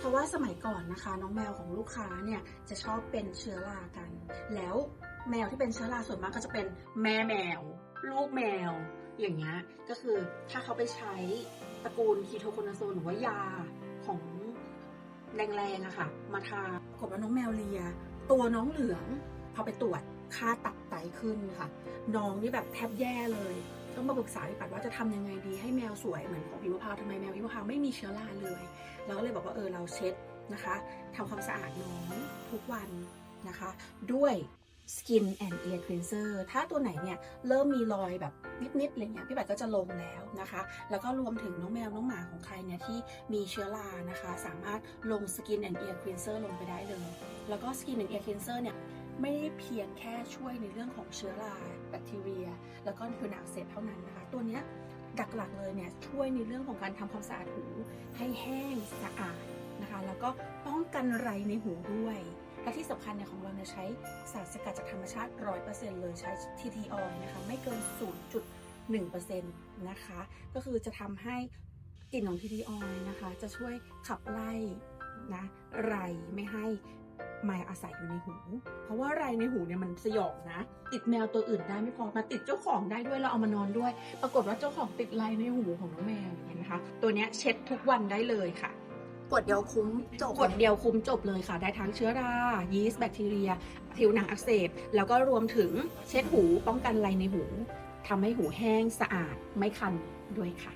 เพราะว่าสมัยก่อนนะคะ น้องแมวของลูกค้าเนี่ยจะชอบเป็นเชื้อรากัน แล้วแมวที่เป็นเชื้อราส่วนมากก็จะเป็นแม่แมว ลูกแมว อย่างเงี้ยก็คือถ้าเขาไปใช้ตระกูลคีโทโคนาโซนหรือว่ายาของแรงๆอะค่ะ มาทาปรากฏว่าน้องแมวเลีย ตัวน้องเหลืองพอไปตรวจค่าตับไตขึ้นค่ะ น้องนี่แบบแทบแย่เลย ต้องมาปรึกษาพี่ปัดว่าจะทำยังไงดีให้แมวสวยเหมือนของพี่มะพร้าวทำไมแมวพี่มะพร้าวไม่มีเชื้อราเลยเราก็เลยบอกว่าเออเราเช็ดนะคะทำความสะอาดน้องทุกวันนะคะ ด้วย Skin and Ear Cleanser ถ้าตัวไหนเนี่ยเริ่มมีรอยแบบนิดๆอะไรเงี้ยพี่ปัดก็จะลงแล้วนะคะ แล้วก็รวมถึงน้องแมวน้องหมาของใครเนี่ยที่มีเชื้อรานะคะ สามารถลง Skin and Ear Cleanser ลงไปได้เลย แล้วก็ Skin and Ear Cleanser เนี่ย ไม่ได้เพียงแค่ช่วยในเรื่องของเชื้อราแบคทีเรีย แล้วก็ผิวหนังอักเสบเท่านั้นนะคะ ตัวเนี้ยหลักๆเลยเนี่ยช่วยในเรื่องของการทำความสะอาดหูให้แห้งสะอาดนะคะ แล้วก็ป้องกันไรในหูด้วยและที่สำคัญเนี่ยของเราเนี่ยใช้สารสกัดจากธรรมชาติ 100%เลยใช้ TT oil นะคะไม่เกิน 0.1%นะคะ ก็คือจะทำให้กลิ่นของ TT oil นะคะ จะช่วยขับไล่นะไรไม่ให้ มาอาศัยอยู่ในหู เพราะว่าไรในหูเนี่ยมันสยองนะ ติดแมวตัวอื่นได้ไม่พอมาติดเจ้าของได้ด้วยเราเอามานอนด้วย ปรากฏว่าเจ้าของติดไรในหูของน้องแมวอย่างเงี้ยนะคะตัวเนี้ยเช็ดทุกวันได้เลยค่ะกดเดียวคุ้มจบกดเดียวคุมจบเลยค่ะ ได้ทั้งเชื้อรา ยีสต์ แบคทีเรีย ผิวหนังอักเสบ แล้วก็รวมถึงเช็ดหูป้องกันไรในหูทำให้หูแห้งสะอาดไม่คันด้วยค่ะ